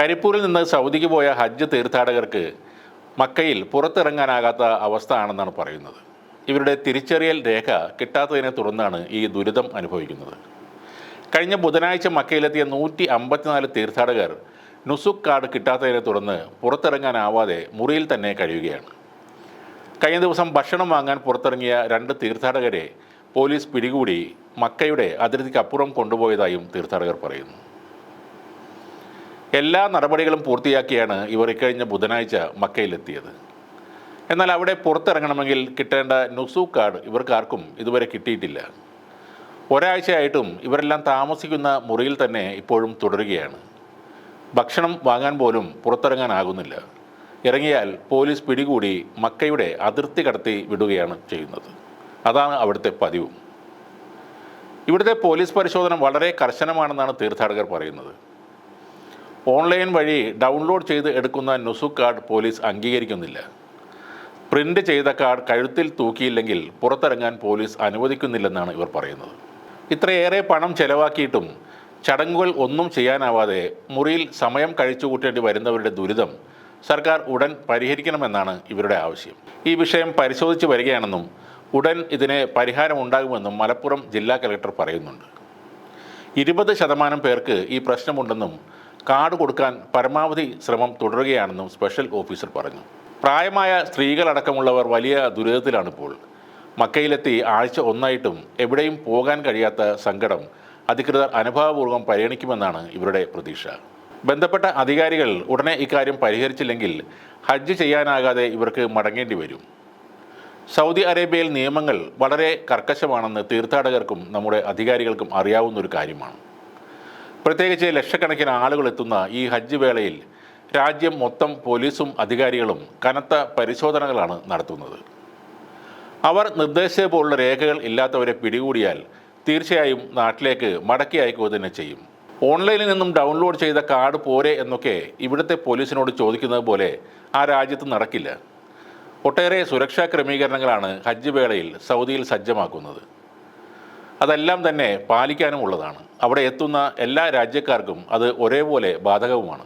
കരിപ്പൂരിൽ നിന്ന് സൗദിക്ക് പോയ ഹജ്ജ് തീർത്ഥാടകർക്ക് മക്കയിൽ പുറത്തിറങ്ങാനാകാത്ത അവസ്ഥ ആണെന്നാണ് പറയുന്നത്. ഇവരുടെ തിരിച്ചറിയൽ രേഖ കിട്ടാത്തതിനെ തുടർന്നാണ് ഈ ദുരിതം അനുഭവിക്കുന്നത്. കഴിഞ്ഞ ബുധനാഴ്ച മക്കയിലെത്തിയ നൂറ്റി അമ്പത്തിനാല് തീർത്ഥാടകർ നുസുക് കാർഡ് കിട്ടാത്തതിനെ തുടർന്ന് പുറത്തിറങ്ങാനാവാതെ മുറിയിൽ തന്നെ കഴിയുകയാണ്. കഴിഞ്ഞ ദിവസം ഭക്ഷണം വാങ്ങാൻ പുറത്തിറങ്ങിയ രണ്ട് തീർത്ഥാടകരെ പോലീസ് പിടികൂടി മക്കയുടെ അതിർത്തിക്കപ്പുറം കൊണ്ടുപോയതായും തീർത്ഥാടകർ പറയുന്നു. എല്ലാ നടപടികളും പൂർത്തിയാക്കിയാണ് ഇവർ ഇക്കഴിഞ്ഞ ബുധനാഴ്ച മക്കയിലെത്തിയത്. എന്നാൽ അവിടെ പുറത്തിറങ്ങണമെങ്കിൽ കിട്ടേണ്ട നുസു കാർഡ് ഇവർക്കാർക്കും ഇതുവരെ കിട്ടിയിട്ടില്ല. ഒരാഴ്ചയായിട്ടും ഇവരെല്ലാം താമസിക്കുന്ന മുറിയിൽ തന്നെ ഇപ്പോഴും തുടരുകയാണ്. ഭക്ഷണം വാങ്ങാൻ പോലും പുറത്തിറങ്ങാനാകുന്നില്ല. ഇറങ്ങിയാൽ പോലീസ് പിടികൂടി മക്കയുടെ അതിർത്തി കടത്തി വിടുകയാണ് ചെയ്യുന്നത്. അതാണ് അവിടുത്തെ പതിവും. ഇവിടുത്തെ പോലീസ് പരിശോധന വളരെ കർശനമാണെന്നാണ് തീർത്ഥാടകർ പറയുന്നത്. ഓൺലൈൻ വഴി ഡൗൺലോഡ് ചെയ്ത് എടുക്കുന്ന നുസു കാർഡ് പോലീസ് അംഗീകരിക്കുന്നില്ല. പ്രിന്റ് ചെയ്ത കാർഡ് കഴുത്തിൽ തൂക്കിയില്ലെങ്കിൽ പുറത്തിറങ്ങാൻ പോലീസ് അനുവദിക്കുന്നില്ലെന്നാണ് ഇവർ പറയുന്നത്. ഇത്രയേറെ പണം ചെലവാക്കിയിട്ടും ചടങ്ങുകൾ ഒന്നും ചെയ്യാനാവാതെ മുറിയിൽ സമയം കഴിച്ചു കൂട്ടേണ്ടി വരുന്നവരുടെ ദുരിതം സർക്കാർ ഉടൻ പരിഹരിക്കണമെന്നാണ് ഇവരുടെ ആവശ്യം. ഈ വിഷയം പരിശോധിച്ച് വരികയാണെന്നും ഉടൻ ഇതിന് പരിഹാരമുണ്ടാകുമെന്നും മലപ്പുറം ജില്ലാ കലക്ടർ പറയുന്നുണ്ട്. ഇരുപത് ശതമാനം പേർക്ക് ഈ പ്രശ്നമുണ്ടെന്നും കാർഡ് കൊടുക്കാൻ പരമാവധി ശ്രമം തുടരുകയാണെന്നും സ്പെഷ്യൽ ഓഫീസർ പറഞ്ഞു. പ്രായമായ സ്ത്രീകളടക്കമുള്ളവർ വലിയ ദുരിതത്തിലാണിപ്പോൾ. മക്കയിലെത്തി ആഴ്ച ഒന്നായിട്ടും എവിടെയും പോകാൻ കഴിയാത്ത സങ്കടം അധികൃതർ അനുഭാവപൂർവം പരിഗണിക്കുമെന്നാണ് ഇവരുടെ പ്രതീക്ഷ. ബന്ധപ്പെട്ട അധികാരികൾ ഉടനെ ഇക്കാര്യം പരിഹരിച്ചില്ലെങ്കിൽ ഹജ്ജ് ചെയ്യാനാകാതെ ഇവർക്ക് മടങ്ങേണ്ടി വരും. സൗദി അറേബ്യയിൽ നിയമങ്ങൾ വളരെ കർക്കശമാണെന്ന് തീർത്ഥാടകർക്കും നമ്മുടെ അധികാരികൾക്കും അറിയാവുന്ന ഒരു കാര്യമാണ്. പ്രത്യേകിച്ച് ലക്ഷക്കണക്കിന് ആളുകൾ എത്തുന്ന ഈ ഹജ്ജ് വേളയിൽ രാജ്യം മൊത്തം പോലീസും അധികാരികളും കനത്ത പരിശോധനകളാണ് നടത്തുന്നത്. അവർ നിർദ്ദേശിച്ചതുപോലുള്ള രേഖകൾ ഇല്ലാത്തവരെ പിടികൂടിയാൽ തീർച്ചയായും നാട്ടിലേക്ക് മടക്കി അയക്കുക തന്നെ ചെയ്യും. ഓൺലൈനിൽ നിന്നും ഡൗൺലോഡ് ചെയ്ത കാർഡ് പോരെ എന്നൊക്കെ ഇവിടുത്തെ പോലീസിനോട് ചോദിക്കുന്നത് പോലെ ആ രാജ്യത്ത് നടക്കില്ല. ഒട്ടേറെ സുരക്ഷാ ക്രമീകരണങ്ങളാണ് ഹജ്ജ് വേളയിൽ സൗദിയിൽ സജ്ജമാക്കുന്നത്. അതെല്ലാം തന്നെ പാലിക്കാനും ഉള്ളതാണ് അവിടെ എത്തുന്ന എല്ലാ രാജ്യക്കാർക്കും അത് ഒരേപോലെ ബാധകവുമാണ്.